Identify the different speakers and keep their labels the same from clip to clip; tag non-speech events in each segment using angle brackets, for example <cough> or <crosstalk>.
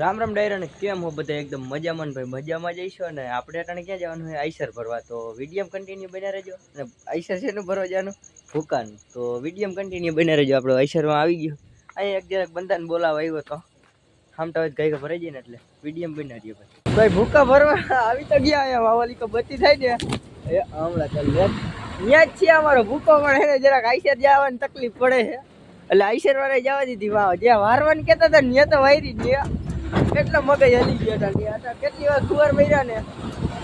Speaker 1: રામ રામ ડાયર ને, કેમ હો બધા એકદમ મજામાં ભાઈ? મજામાં જઈશો ને? આપણે અટાણે ક્યાં જવાનું હોય? આઈસર ભરવા. તો વિડીયમ કન્ટિન્યુ બન્યા રહેજો. અને આઈસર છે ને ભરવા જવાનું? ભૂકાનું. તો વિડીયમ કન્ટિન્યુ બન્યા રહેજો. આપણે આઈસરમાં આવી ગયો. અહીં એક જરાક બંધાને બોલાવા આવ્યો તો. ખામટા હોય ગઈ ભરાઈ જાય ને એટલે વિડીયમ બન્યા રહ્યો ભાઈ. ભાઈ, ભૂકા ભરવા આવી તો ગયા અહીંયા. વાવાલી કો બચી થાય ને. એ હમણાં ચાલ ત્યાં જ છે અમારો ભૂકો પણ એને જરાક આઈસર જવાની તકલીફ પડે છે. એટલે આઈસર વાળા જવા દીધી. વાવ જ્યાં વારવાનું કહેતા હતા ને તો વાયરી ગયા એટલો મગજ હલી ગયો હતા કેટલી વાર સુવાર મર્યા ને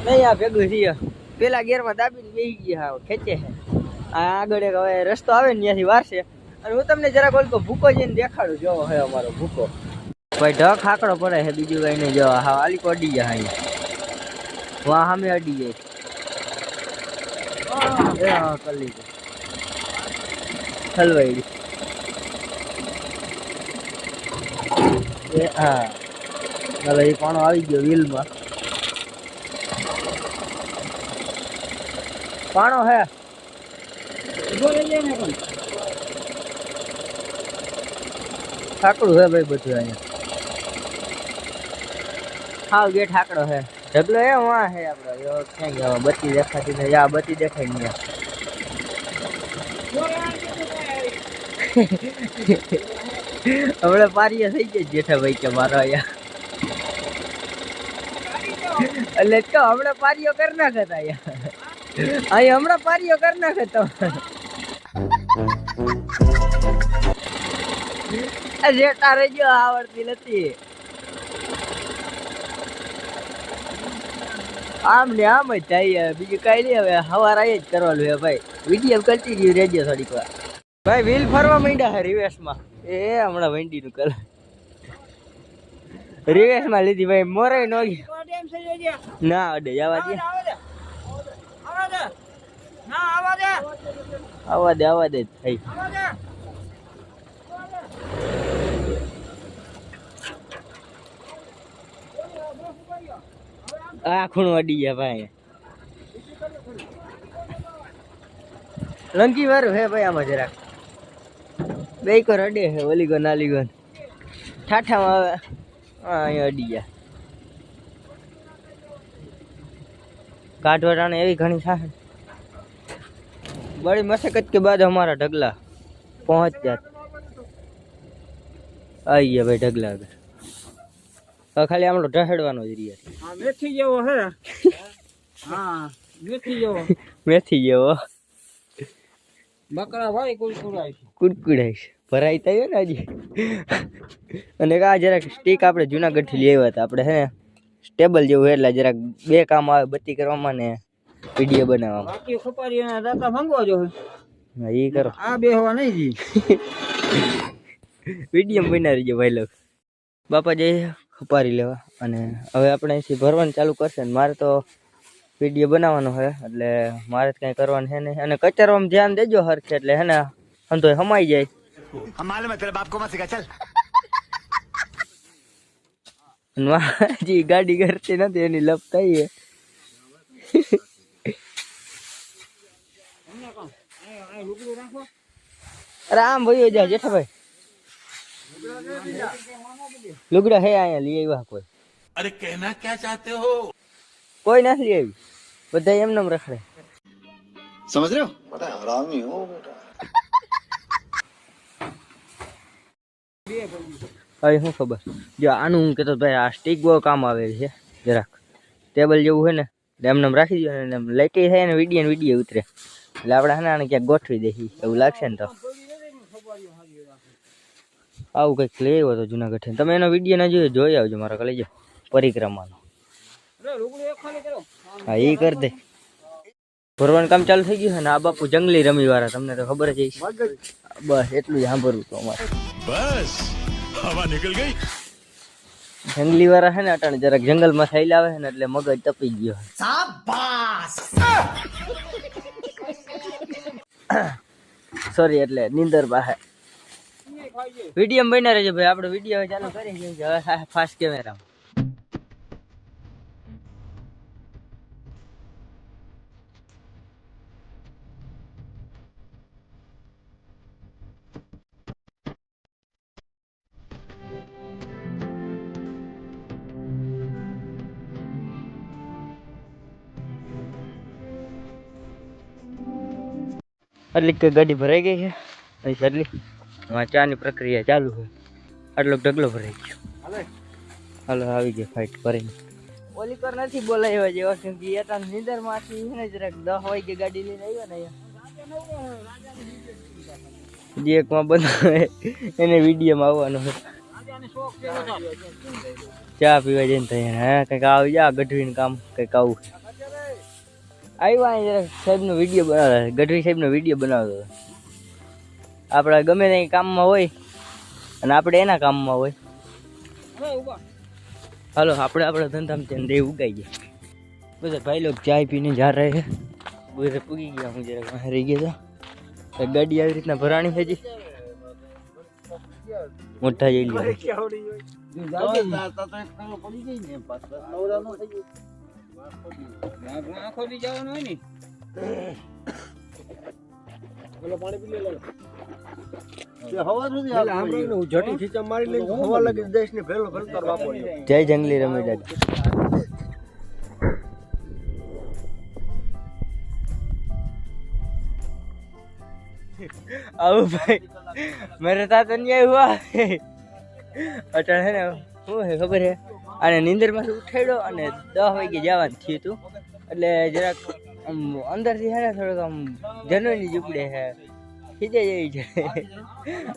Speaker 1: નહીં આ ભેગું થયા. પેલા ગેરમાં દાબીને બેસી ગયા હા ખેંચે છે આ આગળ એક હવે રસ્તો આવે ને ત્યાંથી વારશે અને હું તમને જરાક તો ભૂકો જઈને દેખાડું. જો હવે અમારો ભૂકો. ભાઈ ઢક આકડો પડે છે બીજું કઈ નહીં. જો હા આલી અડી જાય અહીં વાહ સામે અડી જાય કરી લીધું. હલવાઈ હા. ચાલો એ પાણો આવી ગયો વ્હીલમાં પાણો હે. ઠાકડું હે ભાઈ બધું અહીંયા. હા ગેટ ઠાકડો હે. ઢગલો એ વાં હે આપણો ક્યાં ગયા બત્તી દેખાતી નથી. આ બત્તી દેખાય નહીં <laughs> હમણાં પારીયા થઈ ગયા જેઠા ભાઈ કે મારો અહીંયા. એટલે તો હમણાં પારીઓ કરી નાખત અહીંયા. અહીં હમણાં પારીઓ કરી નાખત તો. તારે જો આવડતી નથી. આમ ને આમ જ થાય બીજું કઈ નહીં, હવે હવાર આઈ જ કરવાનું હે ભાઈ. વીડિયો કન્ટિન્યુ રહેજો થોડીક વાર. ભાઈ વ્હીલ ફરવા માંડ્યા હે રિવેશમાં. એ હમણાં વંડી નું કલર. રિવેશમાં લીધી, ભાઈ મોરે નો ના અડે જવા દે. આવા દે આવા દે થઈ આ ખૂણું અડી ગયા ભાઈ. લંકી વાળું હે ભાઈ આમાં જરાક. બે કર અડે હે ઓલી ગો નાલી ગો ઠાઠામાં આવે. અહીંયા અડી ગયા. કાઢવાટાને એવી ઘણી સાહે બળી મશક્કત કે બાદ અમારા ઢગલા પહોંચ જાત. આવી ગયા ભાઈ ઢગલા આગળ. ખાલી આમળો ઢહેડવાનો જ રહ્યા
Speaker 2: મેથી જેવો હે. હા મેથી જેવો.
Speaker 1: મેથી જેવો.
Speaker 2: બકરા ભાઈ કુડકુડાય
Speaker 1: કુડકુડાય ભરાઈ તૈયો ને હજી. અને કા જરાક સ્ટીક આપણે જુનાગઢથી લઈ આવ્યા હતા આપણે હે. સ્ટેબલ જેવું એટલે જરાક બે કામ આવે બત્તી કરવામાં ને વીડિયો બનાવવામાં.
Speaker 2: બાકી ખપારી અને દાતા ભાંગવા જો
Speaker 1: હા ઈ કરો.
Speaker 2: આ બે હવા નહીં જી.
Speaker 1: વીડિયો બનાવી રહીજો ભાઈ લોકો. બાપા જઈએ ખપારી લેવા. અને હવે આપણે અહીંથી ભરવાનું ચાલુ કરશે ને મારે તો વીડિયો બનાવવાનો છે એટલે મારે જ કંઈ કરવાનું છે નહીં. અને કચરવામાં ધ્યાન દેજો હરખે એટલે હે ને
Speaker 3: હમ તો સમાઈ જાય હમ માલુમ હે તેરે બાપ
Speaker 1: ચલ. હજી ગાડી કરતી નથી એની લપ થઈ ભાઈ જા જેઠાભાઈ. લુગડા હે અહીંયા લઈ આવ્યા કોઈ.
Speaker 3: અરે કહેના ક્યાં ચાહતે હો?
Speaker 1: કોઈ નથી લઈ આવી. બધા એમને રખડે.
Speaker 3: સમજ રહ્યો? બધા હરામી હો બેટા.
Speaker 1: હવે શું ખબર? જો આનું હું કહેતો ભાઈ આ સ્ટીક બહુ કામ આવે છે જરાક. ટેબલ જેવું હોય ને એટલે એમને એમ રાખી દો ને એમ લાઈટી થાય ને વીડિયો ને વીડિયો ઉતરે. એટલે આપણે હે ને આને ક્યાંક ગોઠવી દઈએ એવું લાગશે ને તો. આવું કંઈક લઈ આવ્યો તો જુનાગઢ તમે એનો વીડિયો ના જોયો જોઈ આવજો મારો કલેજો પરિક્રમાનો.
Speaker 2: અરે લુગડું એક ખાલી કરો
Speaker 1: હા એ કરી દે. ભરવાનું કામ ચાલુ થઈ ગયું છે ને આ બાપુ જંગલી રમી વાળા તમને તો ખબર જ હશે. બસ એટલું જ સાંભળવું તો અમારે.
Speaker 3: बस હવા નીકળ ગઈ?
Speaker 1: જંગલી વાળા હે ને અટાણે જરાક જંગલમાં થઈ લાવે ને એટલે મગજ તપી ગયો સોરી એટલે નીંદર બાહે વીડિયો બન્યા રહેજો ભાઈ આપણે વીડિયો ચાલુ કરી હવે ફાસ્ટ કેમેરા આટલી કે ગાડી ભરાઈ ગઈ છે. હા ચાની પ્રક્રિયા ચાલુ છે. આટલો ઢગલો ભરાઈ ગયો.
Speaker 2: હાલે.
Speaker 1: આવી ગયો ફાઇટ ભરીને ઓલી પર નથી બોલાવ્યો જેવા કેમ કે એટા નીંદરમાંથી ને જરાક દસ વાગે ગાડી લઈને આવ્યા ને જે એકમાં બનાવે. એને વિડીયોમાં આવવાનો
Speaker 2: બધો.
Speaker 1: ચા પીવા જઈને થાય હા કંઈક આવી જા ગઢવીને કામ કંઈક આવું. આવ્યા જરા સાહેબનો વીડિયો બનાવે ગઢવી સાહેબનો વીડિયો બનાવતો આપણા ગમે ત્યાં કામમાં હોય અને આપણે એના કામમાં હોય. હાલો આપણે આપણા ધંધામાં દેવ ઉગાઈ ગયા. બધા ભાઈ લોકો ચાય પીને જા રહે છે. બધા પૂગી ગયા હું જરાક રહી ગયા હતા ગાડી આવી રીતના ભરાણી છે જી મોટા જઈ
Speaker 2: હોય. આંખો- આંખો દી જવાનું હોય ને.
Speaker 1: જય જંગલી રમી દાદા આવું ભાઈ મેરે સાથ અન્યાય હુઆ. અટણ હે ને શું હે ખબર હે? અને નીંદરમાંથી ઉઠાડ્યો અને દસ વાગે જવાનું થયું હતું. એટલે જરાક આમ અંદરથી હે ને થોડુંક આમ જનોની ઝૂપડે હે ખીચે જેવી છે.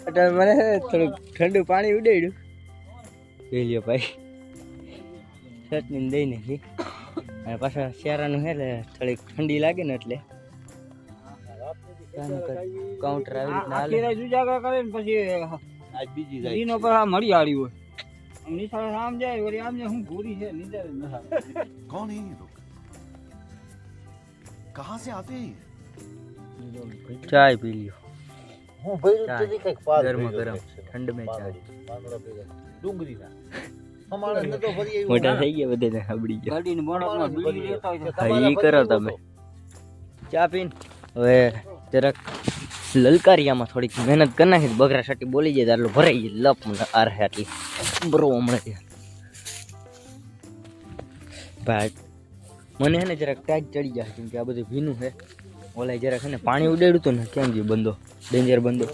Speaker 1: એટલે મને થોડુંક ઠંડુ પાણી ઉડાડ્યું. પી લ્યો ભાઈ. ચટણી દઈ નાખી અને પાછા શિયાળાનું હે એટલે થોડીક ઠંડી લાગે ને એટલે. કાઉન્ટર આવી રીતના હાલે.
Speaker 2: આખી રાત ઉજાગરા કરે ને પછી દીનો પર આ મળી આવી હોય. નિશાળ આમ જાય વળી આમ જાય હું ભૂરી છે નીંદર જ ન આવે.
Speaker 3: कौन है ये लोग कहाँ से आते हैं ये?
Speaker 1: ચાય પી લ્યો ચાય. ગરમા ગરમ ઠંડ મેં ચાય મોટા થઈ ગયા બધાને હબડી ગયા
Speaker 2: ગાડીને બોનટમાં બીડી લેતા હોય તો
Speaker 1: હા ઈ કરો તમે ચા પીન હવે જરાક લલકારિયામાં થોડીક મહેનત કરી નાખી બગરા સાટી બોલી જાય તો આટલું ભરાઈ જાય, લપ મને આ રહે આટલી. બરો હમણાં ભાઈ, મને હે ને જરાક ટાઈટ ચડી જાય કેમ કે આ બધું ભીનું છે ઓલા જરાક હે ને પાણી ઉડાડ્યું હતું ને, કેમ ગયું બંધો ડેન્જર બંધો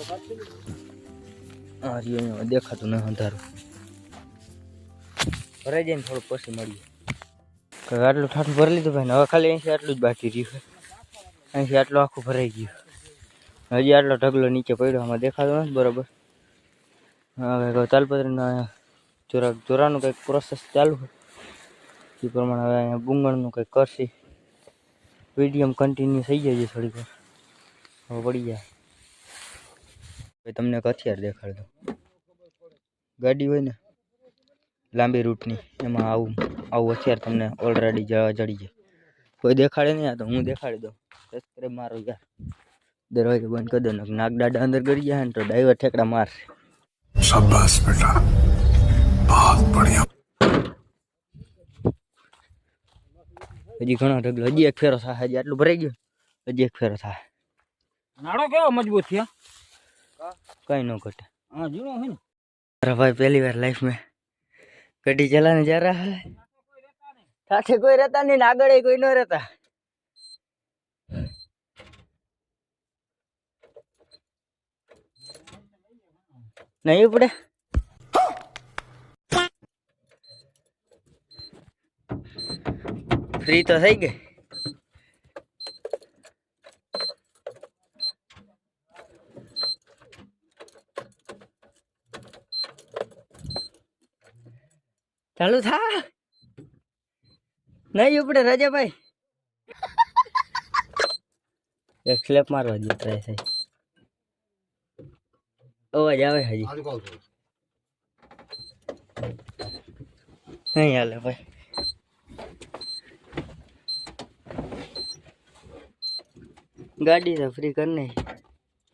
Speaker 1: આ રહ્યો દેખાતું ન અંધારું. ભરાઈ જાય ને થોડું પછી મળીએ. આટલું ઠાઠું ભરી લીધું ભાઈ હવે ખાલી અહીંથી આટલું જ બાકી રહ્યું અહીંથી આટલું આખું ભરાઈ ગયું. હજી આટલો ઢગલો નીચે પડ્યો, આમાં દેખાતો નથી, બરોબર. હવે તાલપત્રીના ચોરા ચોરાનું કંઈક પ્રોસેસ ચાલુ એ પ્રમાણે હવે અહીંયા બુંગળનું કંઈક કરશે. મીડિયમ કન્ટિન્યુ થઈ જાય છે થોડીક હવે પડી જાય. તમને એક હથિયાર દેખાડ દઉં ગાડી હોય ને, લાંબી રૂટની, એમાં આવું આવું હથિયાર તમને ઓલરેડી જડી જાય. કોઈ દેખાડે નહીં આ તો હું દેખાડી દઉં. સબસ્ક્રાઈબ મારો યાર. દરવાજો બંધ કરી દો નાગદાડા અંદર કરી ગયા ને તો ડાઈવર ઠેકડા માર
Speaker 3: શાબાશ બેટા. બહુત બઢિયા.
Speaker 1: હજી ઘણો ઢગલો હજી એક ફેરો થાય હજી આટલું ભરાઈ ગયું હજી એક ફેરો થાય.
Speaker 2: નાડો કેવો મજબૂત થયા?
Speaker 1: કઈ ન ઘટે.
Speaker 2: હા જૂનો હોય ને.
Speaker 1: મારા ભાઈ પહેલી વાર લાઈફમાં કઢી ચલાને જરા સાથે કોઈ રહેતા નહીં ને આગળ કોઈ ન રહેતા. નહીં પડે ફ્રી તો થઈ ગઈ. ચાલુ થા. નહીં ઉપડે રાજાભાઈ. <laughs> એક સ્લેપ મારવા જેવું ટ્રાય થાય. અવાજ આવે હજી નહીં હાલે ભાઈ ગાડી તો ફ્રી કર નહીં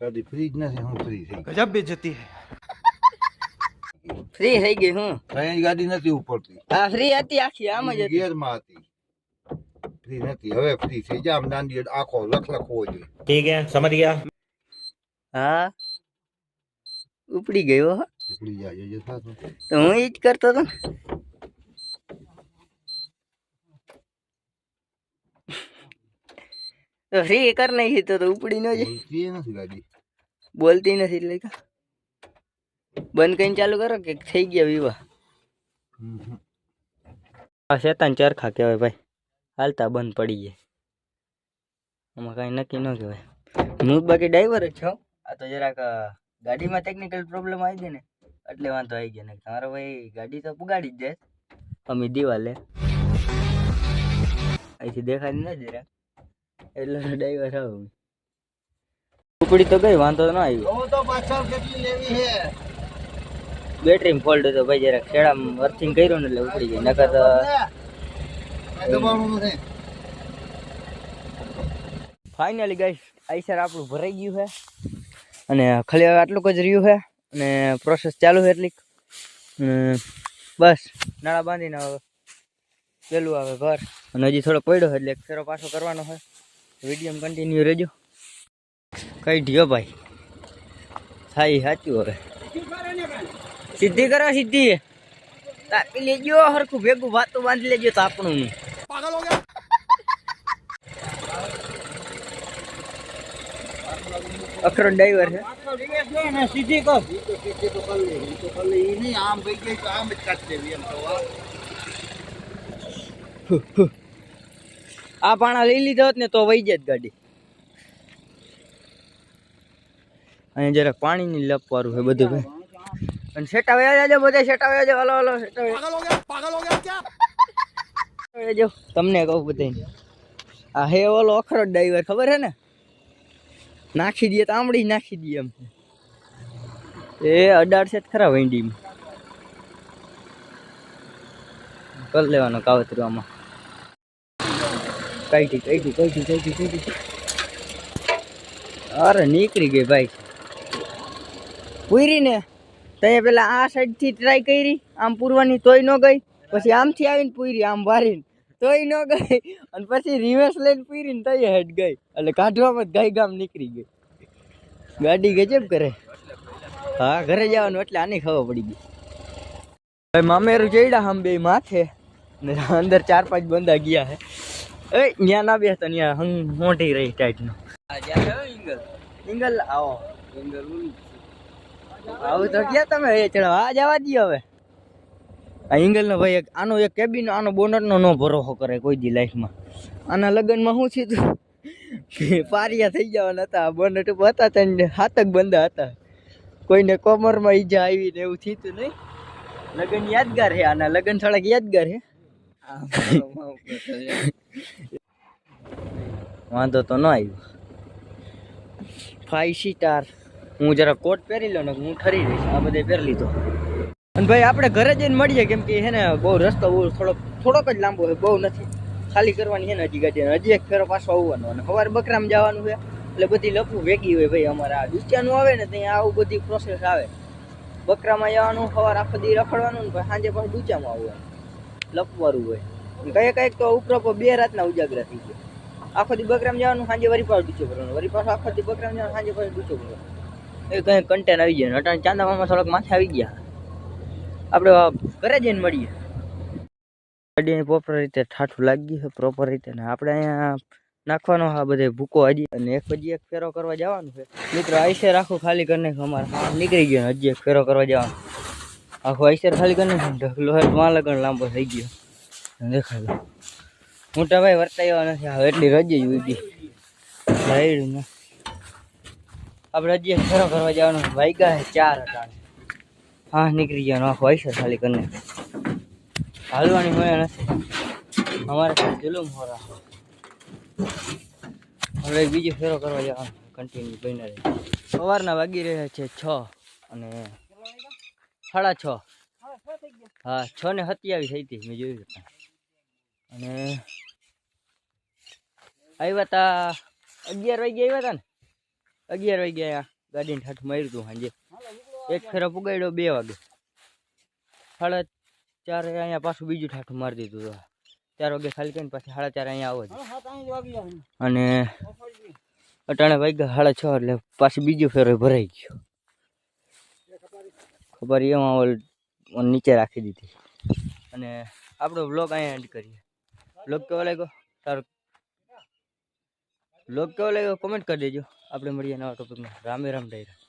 Speaker 4: ગાડી ફ્રી જ નથી હું ફ્રી થઈ
Speaker 3: ગજબ બેજતી હે
Speaker 1: ફ્રી થઈ ગઈ હું
Speaker 4: ટ્રેન ગાડી નથી ઉપડતી
Speaker 1: હા ફ્રી હતી આખી આમ જ ગિયર
Speaker 4: માં હતી ફ્રી નથી હવે ફ્રી થઈ જા આમ નાની આખો લખ લખ હોવો જોઈએ
Speaker 3: ઠીક હે સમજ ગયા
Speaker 1: હા ઉપડી ગયો હો.
Speaker 4: ઉપડી જાય જે થતું
Speaker 1: તો હું ઈ જ કરતો હતો ને તો ફ્રી કર નાખી તો તો ઉપડી ન જાય.
Speaker 4: બોલતી નથી ગાડી.
Speaker 1: બોલતી નથી એટલે કા. બંધ કરીને ચાલુ કરો કે થઈ ગયા વિવાહ? આ શેતાન ચરખા કહેવાય ભાઈ. હાલતા બંધ પડી જાય. આમાં કાંઈ નક્કી ન કહેવાય. હું બાકી ડ્રાઈવર જ છું. આ તો જરાક અ, ગાડીમાં ટેકનિકલ પ્રોબ્લેમ આવી ગઈ ને એટલે વાંધો આવી ગયો ને તમારો ભાઈ ગાડી તો પુગાડી જ જાય. અમે દિવાલે. અહીંથી દેખાડી ન જરા એટલે ડ્રાઈવર આવું. ઉપડી તો ગઈ વાંધો ન આવ્યો.
Speaker 4: તો પાછળ કેટલી લેવી છે?
Speaker 1: બેટરી ફોલ્ટ હતો ભાઈ જરાક ખેડા અર્થિંગ કર્યું ને એટલે ઉપડી ગઈ. નકર તો ફાઇનલી ગાઈસ આઈસર આપણું ભરાઈ ગયું છે. અને ખાલી હવે આટલું જ રહ્યું છે. અને પ્રોસેસ ચાલુ છે એટલીક. બસ, નાળા બાંધીને હવે પેલું આવે ઘર. અને હજી થોડો પડ્યો છે એટલે ફેરો પાછો કરવાનો છે. વીડિયો કન્ટિન્યુ રહેજો. કઈ ઢીયો ભાઈ. થાય સાચું હવે. સીધી કરો સીધી તાપી લેજો, હરખું ભેગું ભાતું બાંધી લેજો તો આપણું નહીં અખરો ડ્રાઈવર છે.
Speaker 2: પાછળ reverse લો ને સીધી કર
Speaker 4: ઈ નહીં આમ ગઈ ગઈ તો આમ જ કાઢી દેવી એમ તો આ.
Speaker 1: આ પાણા લઈ લીધા હોત ને તો વહી જાય ગાડી. અહીંયા જરાક પાણીની લપ વાળું છે બધું ભાઈ. અને સેટા વયા જાજો બધા સેટા વયા જાજો હલો હલો સેટા વયા તમને કહું બધાને. આ હે ઓલો અખરો ડ્રાઈવર ખબર છે ને? નાખી દઈએ તો આમળી નાખી દઈએ એમ. એ અડાડશે જ ખરા વેંડીમાં. કરી લેવાનો કાવતરું આમાં. કાઢી કઈ કઈ કઈ કઈ અરે નીકળી ગઈ ભાઈ. પૂરી ને તય પેલા આ સાઈડથી ટ્રાય કરી, આમ પૂરવાની તોય ન ગઈ. પછી આમથી આવીને પૂરી, આમ વારીને. તોય ન ગઈ. અને પછી રિવર્સ લઈને પીરીને તય હેડ ગઈ. એટલે કાઢવામાં જ ગાય ગામ નીકળી ગઈ. ગાડી ગજબ કરે હા ઘરે જવાનું એટલે આની ખબર પડી ગઈ. ભાઈ મામેરું ચડ્યા આમ બે માથે. ને અંદર ચાર પાંચ બંદા ગયા હે. એ ત્યાં ના બેસતા ત્યાં હંગ મોટી રહી ટાઈટ નો. ઇંગલ? ઇંગલ આવો. ઇંગલ આવું તો ક્યાં તમે એ ચડો આ જવા દઈએ હવે. આ ઇંગલ ભાઈ એક આનો એક કેબિન આનો બોનટનો નો ભરોસો કરે કોઈ દી લાઈફમાં આના લગ્નમાં શું થયું પારિયા થઈ જવાના હતા બોનટ ઉપર હતા ત્રણ હાથક બંધા હતા. કોઈને કોમરમાં ઈજા આવી ને એવું થયું નહીં? લગ્ન યાદગાર હે આના લગ્ન થોડાક યાદગાર હે વાંધો તો ન આવ્યો. ફાઈવ સીટાર હું જરા કોટ પહેરી લો ને હું ઠરી રહીશ આ બધે પહેરી લીધો. અને ભાઈ, આપણે ઘરે જઈને મળીએ કેમ કે હે ને બહુ રસ્તો બહુ થોડોક થોડોક જ લાંબો છે બહુ નથી. ખાલી કરવાની છે ને હજી ગાડી હજી એક ફેરો પાછો આવવાનો અને સવારે બકરામ જવાનું છે. એટલે બધી લપવું ભેગી હોય ભાઈ અમારે આ. દુચિયાનું આવે ને ત્યાં આવું બધી પ્રોસેસ આવે. બકરામાં જવાનું, સવાર આખો દી રખડવાનું ને સાંજે પાછું દુચામાં આવવાનું. લપવારું હોય. કઈ કંઈક તો ઉપર બે રાતના ઉજાગરા થઈ ગયા. આખો દી બકરામ જવાનું, સાંજે વરી પાછું ડૂચો ભરવાનું. વરી પાછું આખો દી બકરામ જવાનું, સાંજે પાછું ડૂચો ભરવાનું. એ કંઈ કન્ટેન આવી જાય અટાણે ચાંદામાં થોડાક માથે આવી ગયા. આપણે કરે જઈને મળીએ. ગાડીને પ્રોપર રીતે ઠાઠું લાગી છે પ્રોપર રીતે. ને આપણે અહીંયા નાખવાનો આ બધે ભૂકો હજી. અને એક હજી એક ફેરો કરવા જવાનું છે. મિત્રો, આઈસર આખું ખાલી કરીને અમારે. હા, નીકળી ગયો હજી એક ફેરો કરવા જવાનું. આખું આઈસર ખાલી કરીને ઢગલો માં લગન લાંબો થઈ ગયો. દેખાડો મોટા ભાઈ વર્તાયો નથી. હવે એટલી રજી ઉડી. રાઈડ આપણે હજી એક ફેરો કરવા જવાનું વાગ્યા ચાર હતા હા નીકળી ગયા, આખું છે ખાલી કરીને હાલવાની હોય નથી અમારે જુલુમ હો હવે બીજો ફેરો કરવા જવાનો કન્ટિન્યુ બની રહે. સવારના વાગી રહ્યા છે છ અને સાડા છ. હા, છ ને સત્યાવીસ થઈ હતી, મેં જોયું હતું. અને આવ્યા તા અગિયાર વાગે આવ્યા હતા ને? અગિયાર વાગ્યા ગાડીને ઠાઠ માર્યું હતું સાંજે. એક ફેરો પુગાડ્યો બે વાગે. સાડા ચારે અહીંયા પાછું બીજું ઠાઠું મારી દીધું હતું ચાર વાગે ખાલી કરીને પાછી સાડા ચાર અહીંયા આવો અને અટાણે વાગ્યા સાડા છ એટલે પાછી બીજો ફેરો ભરાઈ ગયો. ખબર એમાં ઓલ નીચે રાખી દીધી. અને આપણો બ્લોગ અહીંયા એન્ડ કરીએ. બ્લોગ કેવો લાગ્યો? સારું બ્લોગ કેવો લાગ્યો? કોમેન્ટ કરી દેજો. આપણે મળીએ નવા ટોપિકમાં રામે રામ ડાયરા.